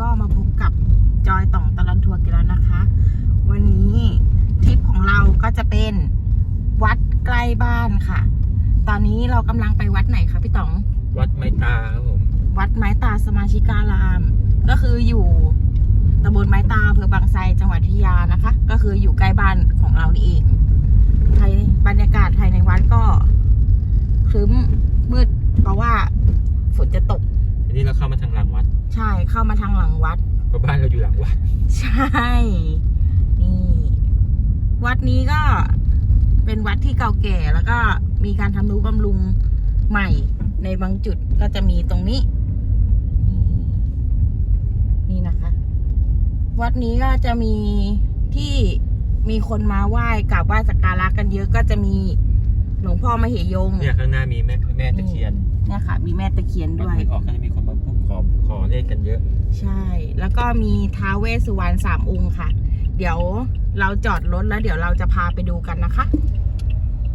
ก็มาพบกับจอยต่องตลอนทัวร์กันแล้วนะคะ วันนี้ทริปของเราก็จะเป็นวัดใกล้บ้านค่ะ ตอนนี้เรากำลังไปวัดไหนคะพี่ต๋อง วัดไม้ตาครับผมวัดไม้ตาสมาชิการาม ก็คืออยู่ตำบลไม้ตาอำเภอบางไทรจังหวัดพิทยานะคะ ก็คืออยู่ใกล้บ้านของเรานี่เองภายในบรรยากาศภายในวัดก็ครึ้มมืดเพราะว่าฝนจะตกอั นนี้เราเข้ามาทางหลังวัด ใช่เข้ามาทางหลังวัดเพราะบ้านเราอยู่หลังวัด ใช่ นี่ วัดนี้ก็เป็นวัดที่เก่าแก่แล้วก็มีการทำนุบำรุงใหม่ในบางจุดก็จะมีตรงนี้ นี่นะคะ วัดนี้ก็จะมีที่มีคนมาไหว้กราบไหว้สักการะกันเยอะก็จะมี หลวงพ่อมเหยงเนี่ยข้างหน้ามีแม่แม่ตะเคียนเนี่ยค่ะ มีแม่ตะเคียนบางด้วยทีออกก็จะมีคนมาพูดขอขอเลขกันเยอะ ใช่ แล้วก็มีท้าวเวสสุวรรณสามองค์ค่ะ เดี๋ยวเราจอดรถแล้วเดี๋ยวเราจะพาไปดูกันนะคะ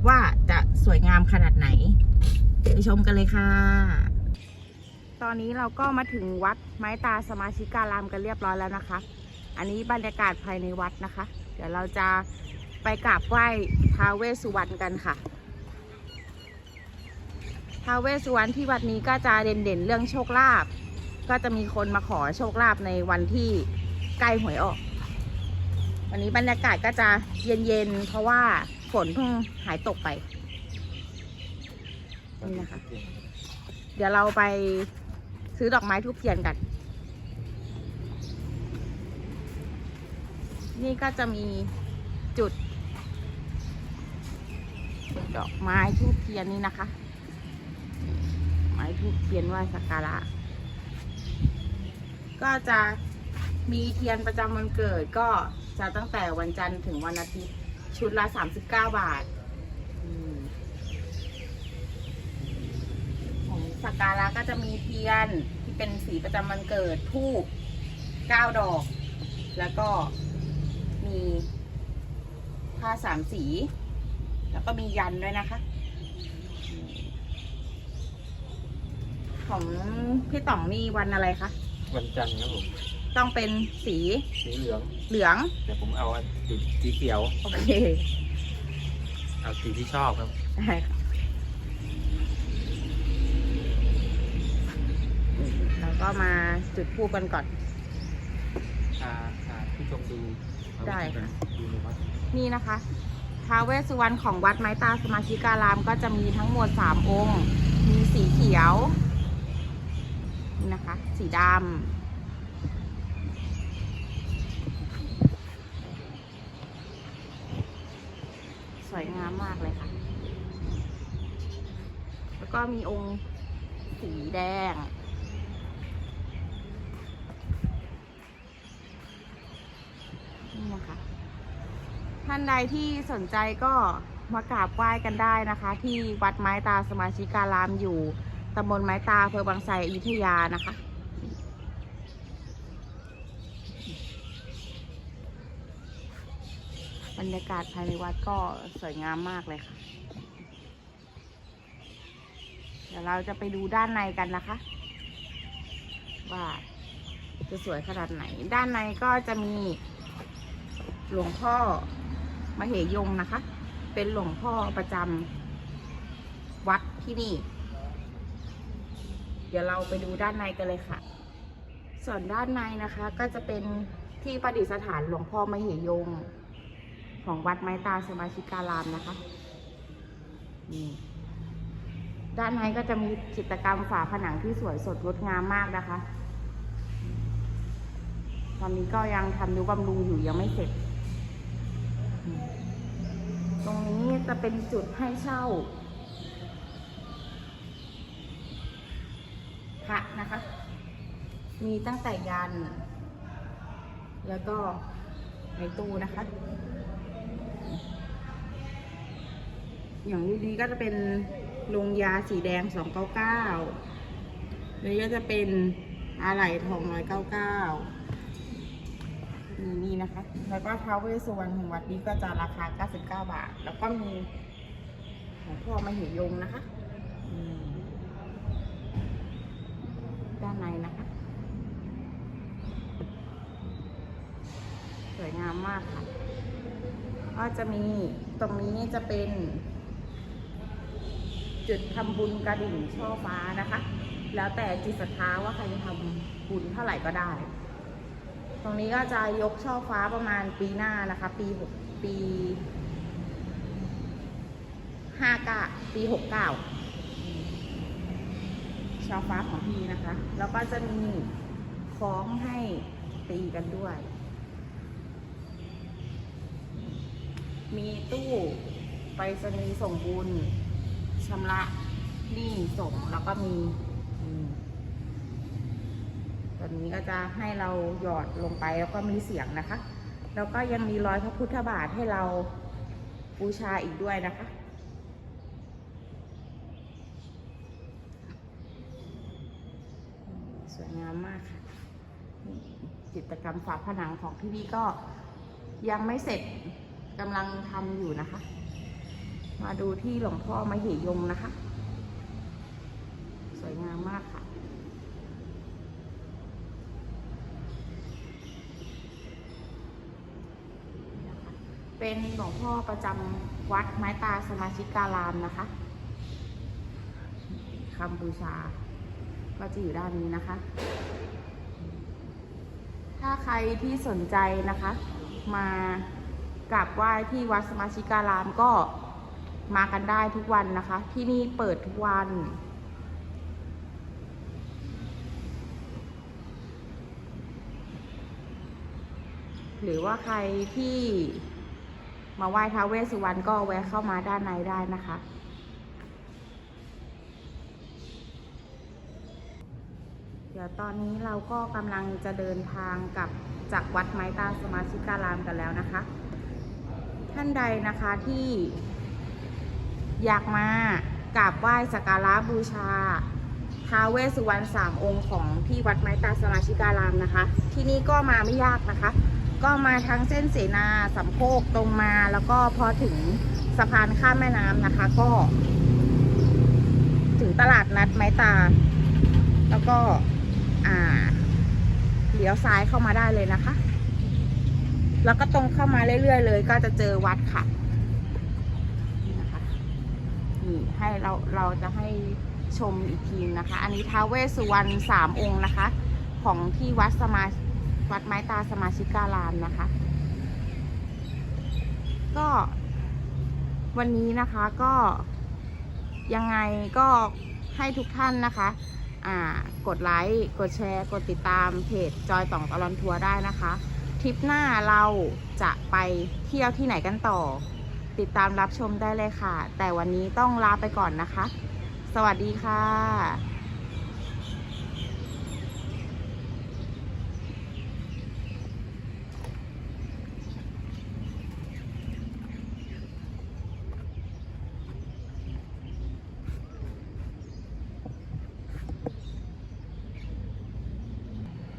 ว่าจะสวยงามขนาดไหน ไปชมกันเลยค่ะ ตอนนี้เราก็มาถึงวัดไม้ตาสมาชิการามกันเรียบร้อยแล้วนะคะ อันนี้บรรยากาศภายในวัดนะคะ เดี๋ยวเราจะไปกราบไหว้ท้าวเวสสุวรรณกันค่ะ ท้าวเวสสุวรรณที่วัดนี้ก็จะเด่นๆเรื่องโชคลาภก็จะมีคนมาขอโชคลาภในวันที่ใกล้หวยออก วันนี้บรรยากาศก็จะเย็นๆเพราะว่าฝนเพิ่งหายตกไปนี่นะคะ เดี๋ยวเราไปซื้อดอกไม้ทุกเทียนกัน นี่ก็จะมีจุด ดอกไม้ทูบเทียนนี่นะคะ ทูบเทียนไหว้สักการะ ก็จะมีเทียนประจำวันเกิดก็จะตั้งแต่วันจันทร์ถึงวันอาทิตย์ ชุดละ 39 บาทของสักการะก็จะมีเทียนที่เป็นสีประจำวันเกิดทูบ9ดอก แล้วก็มีผ้าสามสี แล้วก็มียันด้วยนะคะ ของพี่ต่องนี่วันอะไรคะ วันจันทร์ครับผม ต้องเป็นสีสีเหลือง เหลือง แต่ผมเอาอันสีสีเขียว โอเค เอาสีที่ชอบครับ ได้ค่ะแล้วก็มาจุดพูกันก่อน พาพาผู้ชมดูได้ค่ะ ดูในวัดนี่นะคะท้าวเวสสุวรรณของวัดไม้ตาสมาชิการามก็จะมีทั้งหมดสามองค์ มีสีเขียวนี่นะคะ สีดำสวยงามมากเลยค่ะ แล้วก็มีองค์สีแดงนี่นะคะ ท่านใดที่สนใจก็มากราบไหว้กันได้นะคะ ที่วัดไม้ตาสมาชิการามอยู่ตำบลไม้ตาอำเภอบางไทรอยุธยานะคะ บรรยากาศภายในวัดก็สวยงามมากเลยค่ะ เดี๋ยวเราจะไปดูด้านในกันนะคะ ว่าจะสวยขนาดไหน ด้านในก็จะมีหลวงพ่อมเหยงนะคะ เป็นหลวงพ่อประจำวัดที่นี่ เดี๋ยวเราไปดูด้านในกันเลยค่ะ ส่วนด้านในนะคะก็จะเป็นที่ประดิษฐานหลวงพ่อมเหยง ของวัดไม้ตาสมาชิการามนะคะนี่ด้านในก็จะมีจิตรกรรมฝาผนังที่สวยสดงดงามมากนะคะ ตอนนี้ก็ยังทำนุบำรุงอยู่ยังไม่เสร็จ ตรงนี้จะเป็นจุดให้เช่าพระนะคะ มีตั้งแต่ยัน แล้วก็ในตู้นะคะ อย่างรูปนี้ก็จะเป็นลงยาสีแดงสองเก้าเก้านี่ก็จะเป็นอะไหล่ทองร้อยเก้าเก้ามีนี่นะคะ แล้วก็ท้าวเวสสุวรรณของวัดนี้ก็จะราคา 99 บาท แล้วก็มีของพ่อมเหยงนะคะด้านในนะคะ สวยงามมากค่ะ ก็จะมีตรงนี้จะเป็น จุดทำบุญกระดิ่งช่อฟ้านะคะ แล้วแต่จิตศรัทธาว่าใครจะทำบุญเท่าไหร่ก็ได้ ตรงนี้ก็จะยกช่อฟ้าประมาณปีหน้านะคะ ปีหกปีห้าเก้าปีหกเก้าช่อฟ้าของพี่นะคะ แล้วก็จะมีคล้องให้ตีกันด้วย มีตู้ไปรษณีย์ส่งบุญ ชำระหนี้ส่งแล้วก็มีตัวนี้ก็จะให้เราหยอดลงไปแล้วก็มีเสียงนะคะ แล้วก็ยังมีรอยพระพุทธบาทให้เราบูชาอีกด้วยนะคะสวยงามมากค่ะจิตรกรรมฝาผนังของที่นี่ก็ยังไม่เสร็จกำลังทำอยู่นะคะ มาดูที่หลวงพ่อมเหยงนะคะ สวยงามมากค่ะ เป็นหลวงพ่อประจำวัดไม้ตาสมาชิกการามนะคะคำบูชา ก็จะอยู่ด้านนี้นะคะ ถ้าใครที่สนใจนะคะ มากราบไหว้ที่วัดสมาชิการามก็ มากันได้ทุกวันนะคะ ที่นี่เปิดทุกวัน หรือว่าใครที่มาไหว้ท้าวเวสสุวรรณก็แวะเข้ามาด้านในได้นะคะเดี๋ยวตอนนี้เราก็กำลังจะเดินทางกลับจากวัดไม้ตาสมาชิการามกันแล้วนะคะ ท่านใดนะคะที่ อยากมากราบไหว้สักการะบูชาท้าเวสุวรรณสามองค์ของที่วัดไม้ตาสมาชิการามนะคะ ที่นี่ก็มาไม่ยากนะคะ ก็มาทางเส้นเสนาสำโคกตรงมาแล้วก็พอถึงสะพานข้ามแม่น้ำนะคะ ก็ ถึงตลาดนัดไม้ตา แล้วก็อ่าเลี้ยวซ้ายเข้ามาได้เลยนะคะ แล้วก็ตรงเข้ามาเรื่อยๆเลย ก็จะเจอวัดค่ะ นี่ให้เราเราจะให้ชมอีกทีนะคะ อันนี้ท้าวเวสสุวรรณสามองค์นะคะ ของที่วัดสมาวัดไม้ตาสมาชิการามนะคะ ก็วันนี้นะคะก็ยังไงก็ให้ทุกท่านนะคะอ่ากดไลค์กดแชร์ กดติดตามเพจจอยต่องตลอนทัวร์ได้นะคะ ทริปหน้าเราจะไปเที่ยวที่ไหนกันต่อ ติดตามรับชมได้เลยค่ะ แต่วันนี้ต้องลาไปก่อนนะคะ สวัสดีค่ะ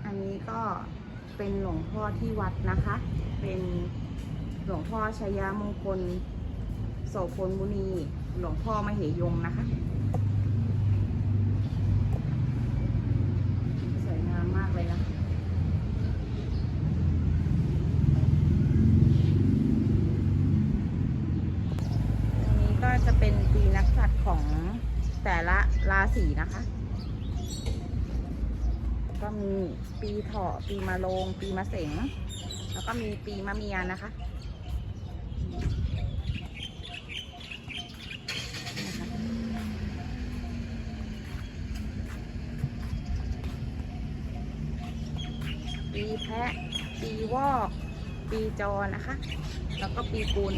อันนี้ก็เป็นหลวงพ่อที่วัดนะคะ เป็นหลวงพ่อชยมงคล โสพลมุนีหลวงพ่อมเหยงนะคะ สวยงามมากเลยนะตรงนี้ก็จะเป็นปีนักสัตว์ของแต่ละราศีนะคะ ก็มีปีเถาะปีมะโรง ปีมะเสง แล้วก็มีปีมะเมียนะคะ แพะ ปีวอก ปีจอนะคะ แล้วก็ปีกุล